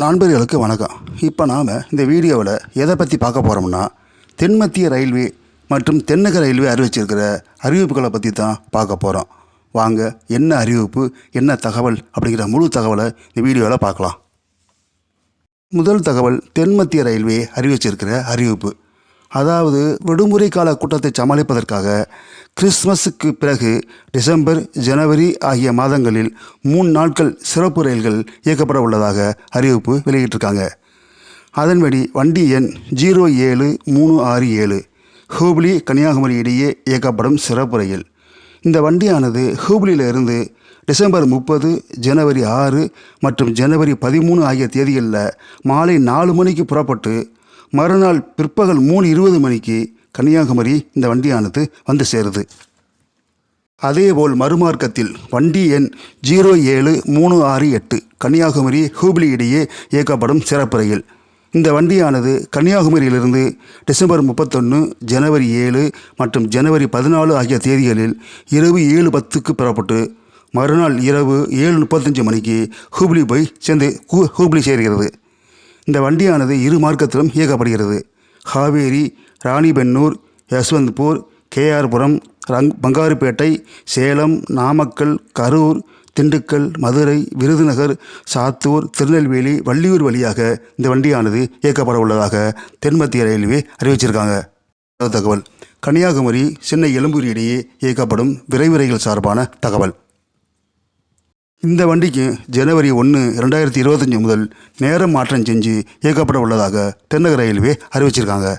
நண்பர்களுக்கு வணக்கம். இப்போ நாம் இந்த வீடியோவில் எதை பற்றி பார்க்க போகிறோம்னா தென்மத்திய ரயில்வே மற்றும் தென்னக ரயில்வே அறிவிச்சிருக்கிற அறிவிப்புகளை பற்றி தான் பார்க்க போகிறோம் வாங்க என்ன அறிவிப்பு என்ன தகவல் அப்படிங்கிற முழு தகவலை இந்த வீடியோவில் பார்க்கலாம். முதல் தகவல் தென்மத்திய ரயில்வே அறிவிச்சிருக்கிற அறிவிப்பு. அதாவது விடுமுறை கால கூட்டத்தை சமாளிப்பதற்காக கிறிஸ்மஸுக்கு பிறகு டிசம்பர் ஜனவரி ஆகிய மாதங்களில் மூணு நாட்கள் சிறப்பு ரயில்கள் இயக்கப்பட உள்ளதாக அறிவிப்பு வெளியிட்டிருக்காங்க. அதன்படி வண்டி எண் ஜீரோ ஏழு மூணு ஆறு ஏழு ஹூப்ளி கன்னியாகுமரி இடையே இயக்கப்படும் சிறப்பு ரயில். இந்த வண்டியானது ஹூப்ளியிலிருந்து டிசம்பர் முப்பது ஜனவரி ஆறு மற்றும் ஜனவரி பதிமூணு ஆகிய தேதிகளில் மாலை நாலு மணிக்கு புறப்பட்டு மறுநாள் பிற்பகல் மூணு இருபது மணிக்கு கன்னியாகுமரி இந்த வண்டியானது வந்து சேருது. அதேபோல் மறுமார்க்கத்தில் வண்டி எண் ஜீரோ ஏழு மூணு ஆறு எட்டு கன்னியாகுமரி ஹூப்ளி இடையே இயக்கப்படும் சிறப்பு ரயில் இந்த வண்டியானது கன்னியாகுமரியிலிருந்து டிசம்பர் முப்பத்தொன்று ஜனவரி ஏழு மற்றும் ஜனவரி பதினாலு ஆகிய தேதிகளில் இரவு ஏழு பத்துக்கு புறப்பட்டு மறுநாள் இரவு ஏழு முப்பத்தஞ்சு மணிக்கு ஹூப்ளி போய் சேர்ந்து ஹூ- ஹூப்ளி சேர்கிறது. இந்த வண்டியானது இரு மார்க்கத்திலும் இயக்கப்படுகிறது. ஹாவேரி ராணிபென்னூர் யஸ்வந்த்பூர் கேஆர்புரம் ரங் பங்காருப்பேட்டை சேலம் நாமக்கல் கரூர் திண்டுக்கல் மதுரை விருதுநகர் சாத்தூர் திருநெல்வேலி வள்ளியூர் வழியாக இந்த வண்டியானது இயக்கப்பட உள்ளதாக தென்மத்திய ரயில்வே அறிவிச்சிருக்காங்க. தகவல். கன்னியாகுமரி சென்னை எழும்பூர் இடையே இயக்கப்படும் விரைவு ரயில் சார்பான தகவல். இந்த வண்டிக்கு ஜனவரி ஒன்று ரெண்டாயிரத்தி இருபத்தஞ்சி முதல் நேரம் மாற்றம் செஞ்சு இயக்கப்பட உள்ளதாக தென்னக ரயில்வே அறிவிச்சிருக்காங்க.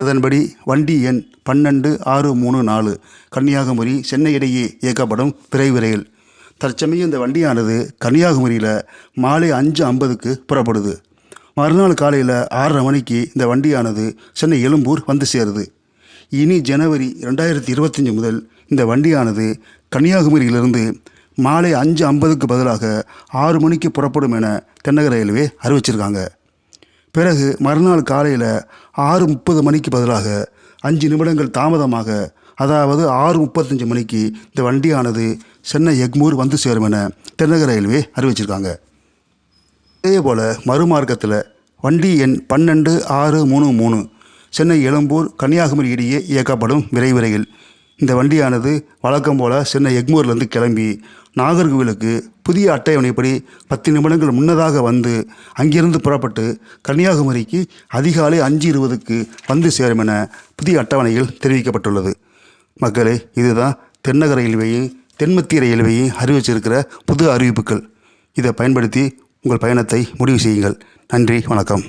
அதன்படி வண்டி எண் பன்னெண்டு ஆறு மூணு நாலு கன்னியாகுமரி சென்னை இடையே இயக்கப்படும் விரைவு ரயில். தற்சமயம் இந்த வண்டியானது கன்னியாகுமரியில் மாலை அஞ்சு ஐம்பதுக்கு புறப்படுது. மறுநாள் காலையில் ஆறரை மணிக்கு இந்த வண்டியானது சென்னை எழும்பூர் வந்து சேருது. இனி ஜனவரி ரெண்டாயிரத்தி இருபத்தஞ்சி முதல் இந்த வண்டியானது கன்னியாகுமரியிலிருந்து மாலை அஞ்சு ஐம்பதுக்கு பதிலாக ஆறு மணிக்கு புறப்படும் என தென்னக ரயில்வே அறிவிச்சிருக்காங்க. பிறகு மறுநாள் காலையில் ஆறு முப்பது மணிக்கு பதிலாக அஞ்சு நிமிடங்கள் தாமதமாக அதாவது ஆறு முப்பத்தஞ்சு மணிக்கு இந்த வண்டியானது சென்னை எக்மூர் வந்து சேரும் என தென்னக ரயில்வே அறிவிச்சிருக்காங்க. அதேபோல் மறுமார்க்கத்தில் வண்டி எண் பன்னெண்டு ஆறு மூணு மூணு சென்னை எழும்பூர் கன்னியாகுமரி இடையே இயக்கப்படும் விரைவு ரயில் இந்த வண்டியானது வழக்கம் போல் சென்னை எக்மூர்லேருந்து கிளம்பி நாகர்கோவிலுக்கு புதிய அட்டவணைப்படி பத்து நிமிடங்கள் முன்னதாக வந்து அங்கிருந்து புறப்பட்டு கன்னியாகுமரிக்கு அதிகாலை அஞ்சு இருபதுக்கு வந்து சேரும் என புதிய அட்டவணையில் தெரிவிக்கப்பட்டுள்ளது. மக்களே இதுதான் தென்னக ரயில்வேயும் தென்மத்திய ரயில்வேயும் அறிவிச்சிருக்கிற புது அறிவிப்புகள். இதை பயன்படுத்தி உங்கள் பயணத்தை முடிவு செய்யுங்கள். நன்றி வணக்கம்.